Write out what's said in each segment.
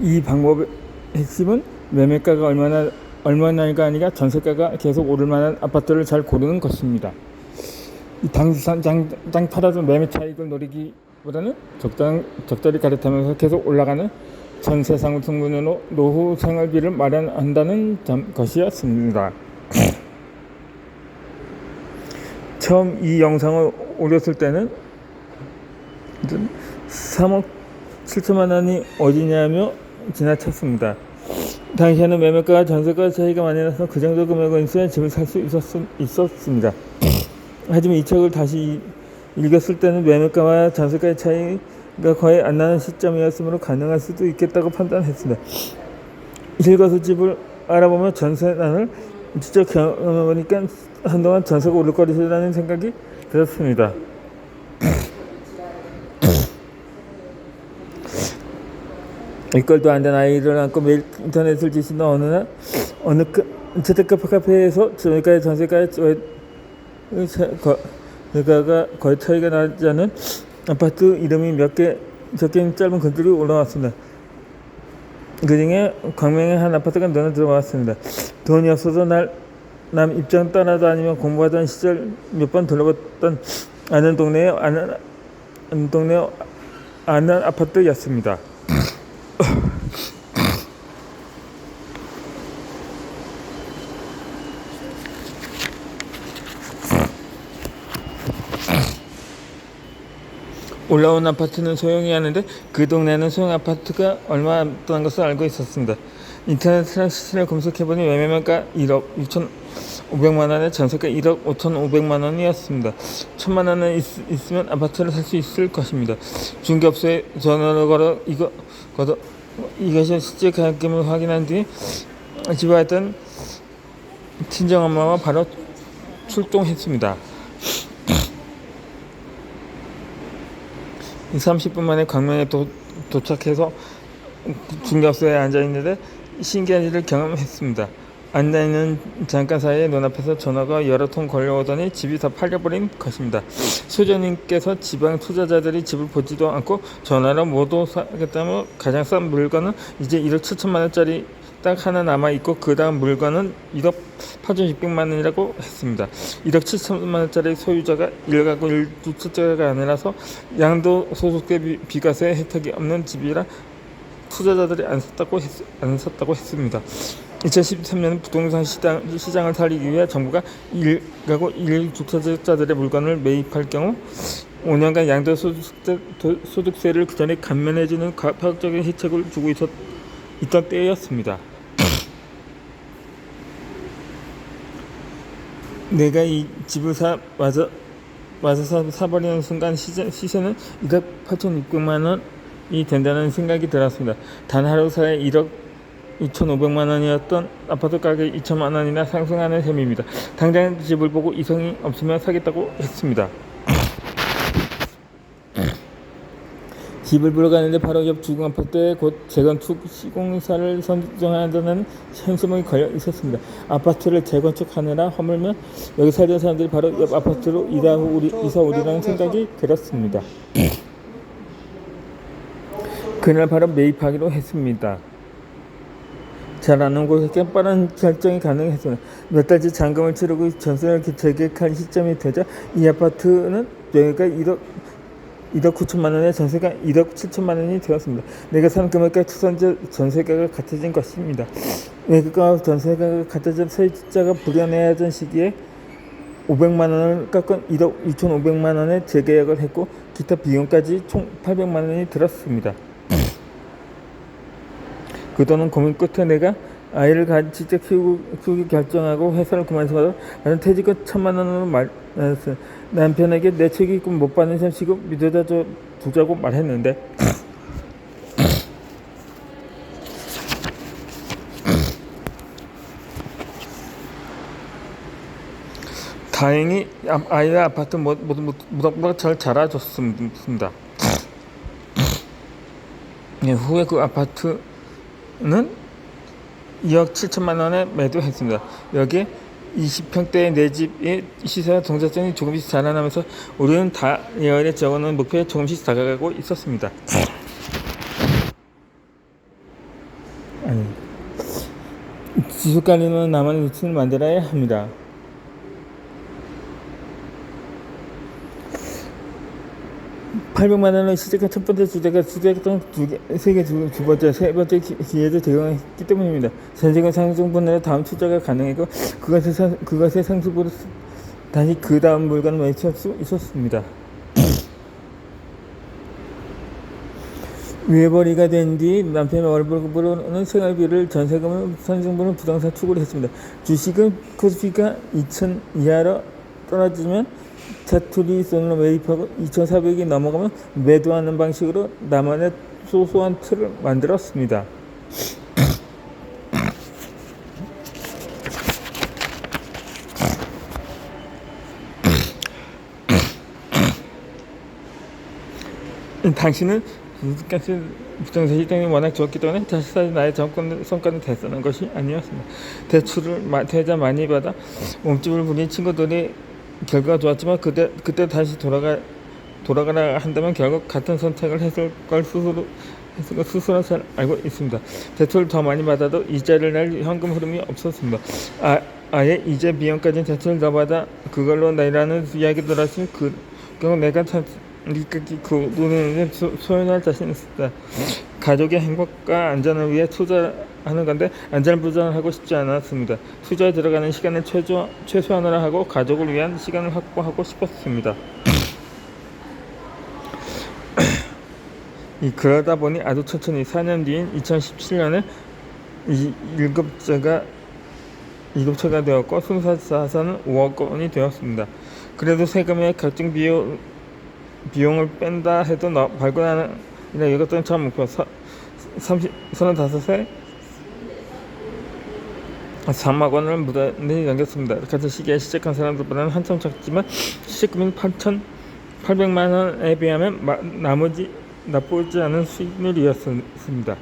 이 방법의 핵심은 매매가가 얼마나 얼마나가 아니라 전세가가 계속 오를 만한 아파트를 잘 고르는 것입니다. 이 당장 장, 장 팔아서 매매 차익을 노리기보다는 적당 적절히 가격하면서 계속 올라가는 전세 상승분으로 노후 생활비를 마련한다는 점, 것이었습니다. 처음 이 영상을 올렸을 때는 3억 7천만 원이 어디냐며 지나쳤습니다. 당시에는 매매가와 전세가 차이가 많이 나서 그 정도 금액은 있어야 집을 살 수 있었습니다. 하지만 이 책을 다시 읽었을 때는 매매가와 전세가의 차이가 거의 안 나는 시점이었으므로 가능할 수도 있겠다고 판단했습니다. 읽어서 집을 알아보며 전세난을 직접 경험해보니까 한동안 전세가 오를 거리라는 생각이 들었습니다. 이걸도 안 된 아이를 안고 매일 인터넷을 뒤신다 어느 날 어느 그 재택카페 카페에서 저희가의 전세가의 저가가 거의 차이가 나지 않은 아파트 이름이 몇 개 적힌 짧은 글들이 올라왔습니다. 그 중에 광명의 한 아파트가 눈에 들어왔습니다. 돈이 없어서 날, 남 입장 따라다니며 공부하던 시절 몇번 둘러봤던 아는 동네에 아는, 아는 동네 아는 아파트였습니다. 올라온 아파트는 소형이 하는데 그 동네는 소형 아파트가 얼마 안 되는 것을 알고 있었습니다. 인터넷이랑 시세를 검색해보니 매매가 1억 6천 5백만 원에 전세가 1억 5천5백만 원이었습니다. 천만 원은 있, 으면 아파트를 살 수 있을 것입니다. 중개업소에 전화를 걸어 이거 걸어 이것이 실제 가격임을 확인한 뒤 집에 왔던 친정 엄마와 바로 출동했습니다. 30분 만에 광명에 도, 도착해서 중개업소에 앉아 있는데 신기한 일을 경험했습니다. 있는 잠깐 사이에 눈앞에서 전화가 여러 통 걸려오더니 집이 다 팔려버린 것입니다. 소장님께서 지방 투자자들이 집을 보지도 않고 전화로 모두 사겠다며 가장 싼 물건은 이제 1억 7천만 원짜리 딱 하나 남아 있고 그 다음 물건은 1억 8,600만 원이라고 했습니다. 1억 7천만 원짜리 소유자가 일가구 일주택자가 아니라서 양도 소득세 비과세 혜택이 없는 집이라 투자자들이 안 샀다고 했, 안 샀다고 했습니다. 2013년 부동산 시장, 시장을 살리기 위해 정부가 일가구 일주택자들의 물건을 매입할 경우 5년간 양도 소득세, 소득세를 그 전에 감면해주는 파격적인 혜택을 주고 있었, 있던 때였습니다. 내가 이 집을 사 와서 와서 사, 사버리는 순간 시세, 시세는 1억 8,600만 원이 된다는 생각이 들었습니다. 단 하루 사이에 1억 2,500만 원이었던 아파트 가격이 2천만 원이나 상승하는 셈입니다. 당장 집을 보고 이성이 없으면 사겠다고 했습니다. 집을 보러 가는데 바로 옆 주공 아파트에 곧 재건축 시공사를 선정한다는 현수막이 걸려 있었습니다. 아파트를 재건축하느라 허물면 여기 살던 사람들이 바로 옆 아파트로 이사 오리, 이사 오리라는 생각이 들었습니다. 그날 바로 매입하기로 했습니다. 잘 아는 곳에 빠른 결정이 가능했습니다. 몇 달째 잔금을 치르고 전세를 재계획할 시점이 되자 이 아파트는 여기가 1억 1억 9천만 원에 전세가 1억 7천만 원이 되었습니다. 내가 산 금액과 추선제 전세가가 같아진 것입니다. 매각과 전세가가 같아진 세입자가 불려내야 하던 시기에 500만 원을 깎은 1억 2,500만 원에 재계약을 했고 기타 비용까지 총 800만 원이 들었습니다. 그 돈은 고민 끝에 내가 아이를 같이 키우고, 키우기 결정하고 회사를 그만두고 나는 퇴직금 천만 원으로 말했어요. 남편에게 내 책임금 못 받는 셈 치고 믿어다 줘 두자고 말했는데 다행히 아이와 아파트 모두 무럭무럭 잘 자라줬습니다. 네, 후에 그 아파트 는 2억 7천만 원에 매도했습니다. 여기 20평대의 내 집의 시세와 동작전이 조금씩 자라나면서 우리는 다이어에 적어놓은 목표에 조금씩 다가가고 있었습니다. 지속관리는 나만의 루틴을 만들어야 합니다. (800만) 원을 시작한 첫 번째 주제가 주제했던 두 개 세계 두, 두 번째 세 번째 기- 기회도 제공했기 때문입니다. 전세금 상승분으로 다음 투자가 가능했고 그것의 상, 그것의 상승으로 다시 그 다음 물건을 매수할 수 있었습니다. 외벌이가 된 뒤 남편의 월급으로는 생활비를 전세금을 상승분을 부동산 투구를 했습니다. 주식은 코스피가 2천 이하로 떨어지면 차투리 손으로 매입하고 2,400이 넘어가면 매도하는 방식으로 나만의 소소한 틀을 만들었습니다. 당신은 부동산 시장이 워낙 좋았기 때문에 자신의 나의 정권 성과는 대단한 것이 아니었습니다. 대출을 마- 퇴자 많이 받아 몸집을 부린 친구들이 결과가 좋았지만 그때 그때 다시 돌아가 돌아가라 한다면 결국 같은 선택을 했을 걸 스스로 했을 걸 스스로 잘 알고 있습니다. 대출을 더 많이 받아도 이자를 낼 현금 흐름이 없었습니다. 아, 아예 이자 비용까지 대출을 더 받아 그걸로 내라는 이야기 들었으면 그 경우 내가 참 이까지 그 돈을 소- 소연할 자신 있었다. 가족의 행복과 안전을 위해 투자 하는 건데 안전부전을 하고 싶지 않았습니다. 투자에 들어가는 시간을 최소, 최소한으로 하고 가족을 위한 시간을 확보하고 싶었습니다. 이 그러다 보니 아주 천천히 4년 뒤인 2017년에 이 일급제가 일급체가 되었고 순사자산은 5억 원이 되었습니다. 그래도 세금의 각종 비용 비용을 뺀다 해도 너, 발굴하는 이나 이것들은 참 목표. 서, 30, 35세 3억 원을 무단히 넘겼습니다. 같은 시기에 시작한 사람들보다는 한참 작지만 시작금인 8,800만 원에 비하면 마, 나머지 나쁘지 않은 수익률이었습니다.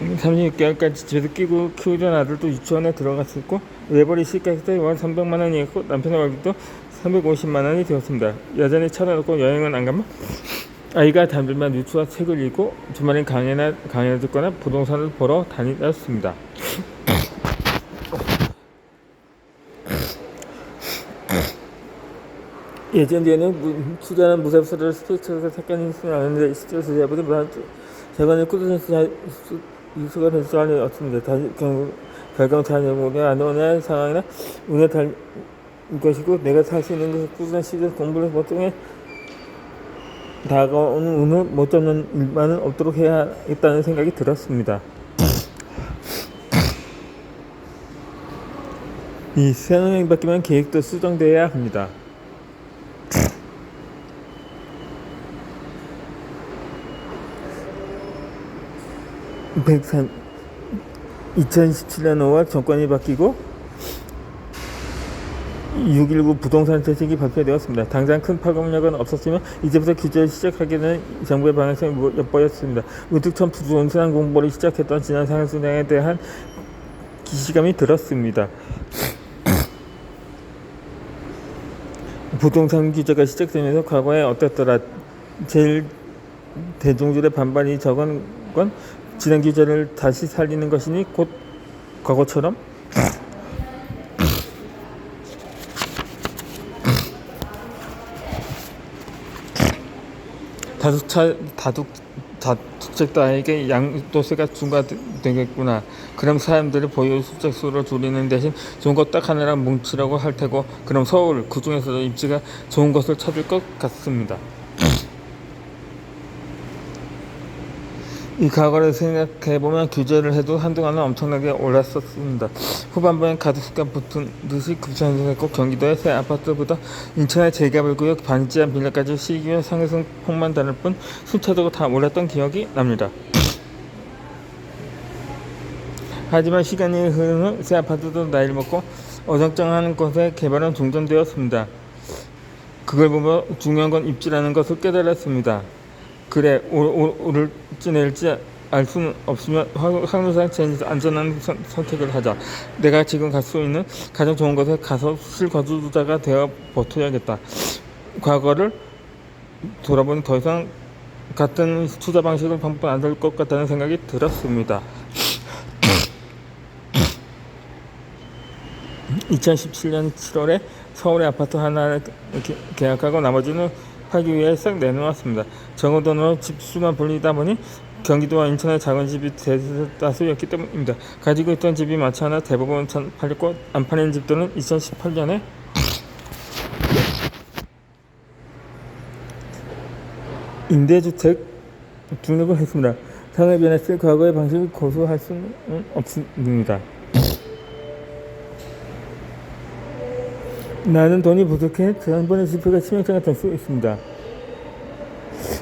음, 36개월까지 집에서 끼고 키우던 아들도 유치원에 들어갔었고 외벌이 시가액도 월 300만 원이었고 남편의 월급도 350만 원이 되었습니다. 여전히 차려놓고 여행은 안 가면 아이가 담배만 뉴스와 책을 읽고 주말엔 강연을 강연을 듣거나 부동산을 보러 다녔습니다. 예전 뒤에는 무, 투자는 무사수를 스트레스가 색깔이 있으면 않는데 스트레스 제보다 무한 재관을 꾸준히 될줄 알았습니다. 다시 경우 결정 자녀에게 안 오는 상황이나 운에 달 것이고 내가 있는 것을 꾸준한 시절 공부를 보통에 다가오는 운을 못 잡는 일만은 없도록 해야겠다는 생각이 들었습니다. 이 새노명이 바뀌면 계획도 수정돼야 합니다. 백삼 2017년 5월 정권이 바뀌고 6.19 부동산 대책이 발표되었습니다. 당장 큰 파급력은 없었지만 이제부터 규제를 시작하게 된 정부의 방향성이 엿보였습니다. 우뚝 처음 부동산 공부를 시작했던 지난 상승장에 대한 기시감이 들었습니다. 부동산 규제가 시작되면서 과거에 어땠더라 제일 대중들의 반발이 적은 건 지난 규제를 다시 살리는 것이니 곧 과거처럼 다둑차 다둑 다둑책 따에게 양도세가 중과되겠구나. 그럼 사람들이 보유 수적 수를 줄이는 대신 좋은 것 딱 하나라 뭉치라고 할 테고 그럼 서울 그 중에서도 입지가 좋은 것을 찾을 것 같습니다. 이 과거를 생각해보면 규제를 해도 한동안은 엄청나게 올랐었습니다. 후반부엔 가두수가 붙은 듯이 급상승했고 경기도의 새 아파트보다 인천의 재개발구역 반지하 빌라까지 시기와 상승 폭만 다를 뿐 순차적으로 다 올랐던 기억이 납니다. 하지만 시간이 흐르는 새 아파트도 나이를 먹고 어정쩡한 곳의 개발은 중단되었습니다. 그걸 보며 중요한 건 입지라는 것을 깨달았습니다. 그래 오, 오, 오를지 내릴지 알 수는 없으면 항상 제일 안전한 선, 선택을 하자. 내가 지금 갈 수 있는 가장 좋은 곳에 가서 실거주자가 되어 버텨야겠다. 과거를 돌아보니 더 이상 같은 투자 방식을 반복 안될 것 같다는 생각이 들었습니다. 2017년 7월에 서울의 아파트 하나를 계- 계약하고 나머지는 팔기 위해 싹 내놓았습니다. 적은 돈으로 집수만 불리다 보니 경기도와 인천의 작은 집이 대다수였기 때문입니다. 가지고 있던 집이 많지 않아 대부분 전- 팔렸고 안 팔린 집들은 2018년에 임대주택 등록을 했습니다. 상황이 변했을 과거의 방식을 고수할 수는 없습니다. 나는 돈이 부족해 지난번에 지표가 치명상을 될수 있습니다.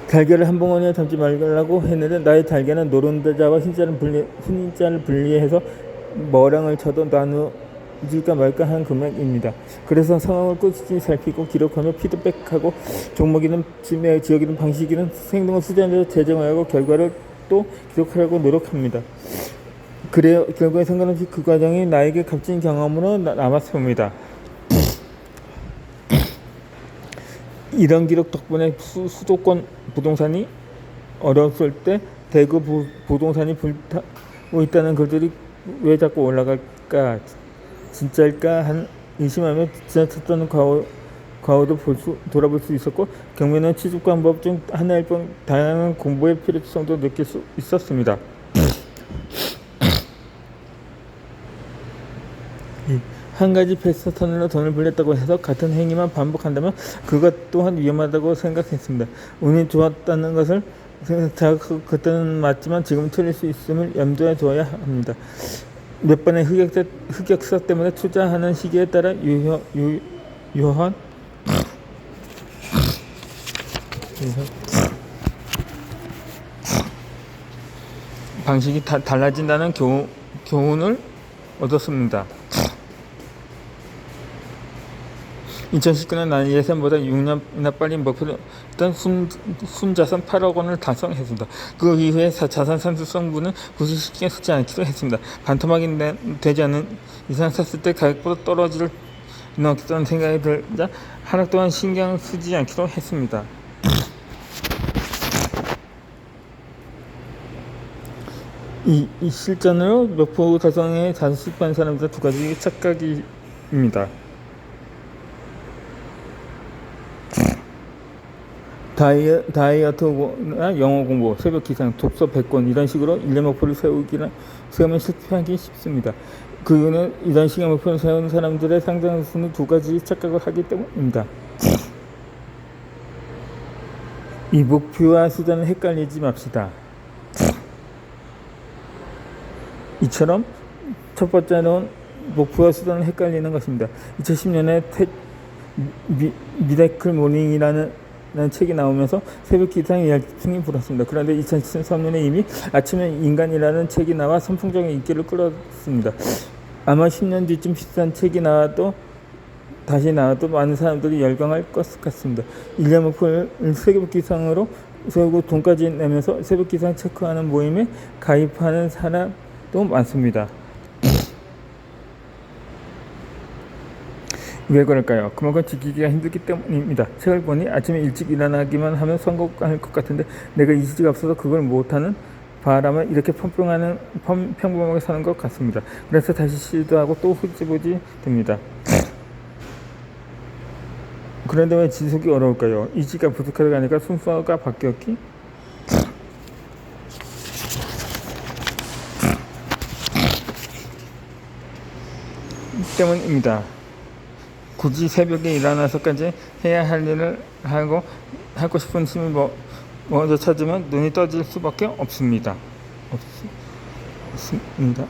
달걀을 한 봉원에 담지 말라고 했는데 나의 달걀은 노른자와 흰자를 분리 흰자를 분리해서 머랑을 쳐도 나누질까 말까 한 금액입니다. 그래서 상황을 꾸준히 살피고 기록하며 피드백하고 종목이든 지매 지역이든 방식이든 행동을 수단으로 재정하고 결과를 또 기록하려고 노력합니다. 그래요 결과에 상관없이 그 과정이 나에게 값진 경험으로 나- 남았습니다. 이런 기록 덕분에 수, 수도권 부동산이 어려웠을 때 대구 부, 부동산이 불타고 있다는 글들이 왜 자꾸 올라갈까 진짜일까 한 의심하며 지나쳤던 과거, 과거도 볼 수, 돌아볼 수 있었고 경매는 취직 방법 중 하나일 뿐 다양한 공부의 필요성도 느낄 수 있었습니다. 이 한 가지 패스턴으로 돈을 불렸다고 해서 같은 행위만 반복한다면 그것 또한 위험하다고 생각했습니다. 운이 좋았다는 것을 생각하고 그때는 맞지만 지금 틀릴 수 있음을 염두에 둬야 합니다. 몇 번의 흑역사, 흑역사 때문에 투자하는 시기에 따라 유효, 유, 유효한 방식이 다, 달라진다는 교, 교훈을 얻었습니다. 2019년 나는 예산보다 6년이나 빨리 목표를 했던 순, 순자산 8억 원을 달성했습니다. 그 이후에 사- 자산 산수성분은 굳이 신경 쓰지 않기로 했습니다. 반토막이 내- 되지 않는 이상 샀을 때 가격보다 떨어질 넣었던 생각이 들자 하락 또한 신경 쓰지 않기로 했습니다. 이, 이 실전으로 목표 달성에 자숙한 사람들 두 가지 착각입니다. 다이어, 다이어트나 영어 공부, 새벽 기상, 독서 100권 이런 식으로 일년 목표를 세우기는 세우면 실패하기 쉽습니다. 그 이유는 이런 식의 목표를 세우는 사람들의 상당 수는 두 가지 착각을 하기 때문입니다. 이 목표와 수단을 헷갈리지 맙시다. 이처럼 첫 번째는 목표와 수단을 헷갈리는 것입니다. 2010년에 테, 미, 미라클 모닝이라는 라는 책이 나오면서 새벽 기상에 열풍이 불었습니다. 그런데 2013년에 이미 아침에 인간이라는 책이 나와 선풍적인 인기를 끌었습니다. 아마 10년 뒤쯤 비슷한 책이 나와도 다시 나와도 많은 사람들이 열광할 것 같습니다. 1년 목표를 새벽 기상으로 세우고 돈까지 내면서 새벽 기상 체크하는 모임에 가입하는 사람도 많습니다. 왜 그럴까요? 그만큼 지키기가 힘들기 때문입니다. 책을 보니 아침에 일찍 일어나기만 하면 성공할 것 같은데 내가 의지가 없어서 그걸 못하는 바람에 이렇게 평평하는 평- 평범하게 사는 것 같습니다. 그래서 다시 시도하고 또 흐지부지 됩니다. 그런데 왜 지속이 어려울까요? 의지가 부족하다가 아니라 순서가 바뀌었기? 때문입니다. 굳이 새벽에 일어나서까지 해야 할 일을 하고 하고 싶은 힘을 뭐, 먼저 찾으면 눈이 떠질 수밖에 없습니다. 없습니다.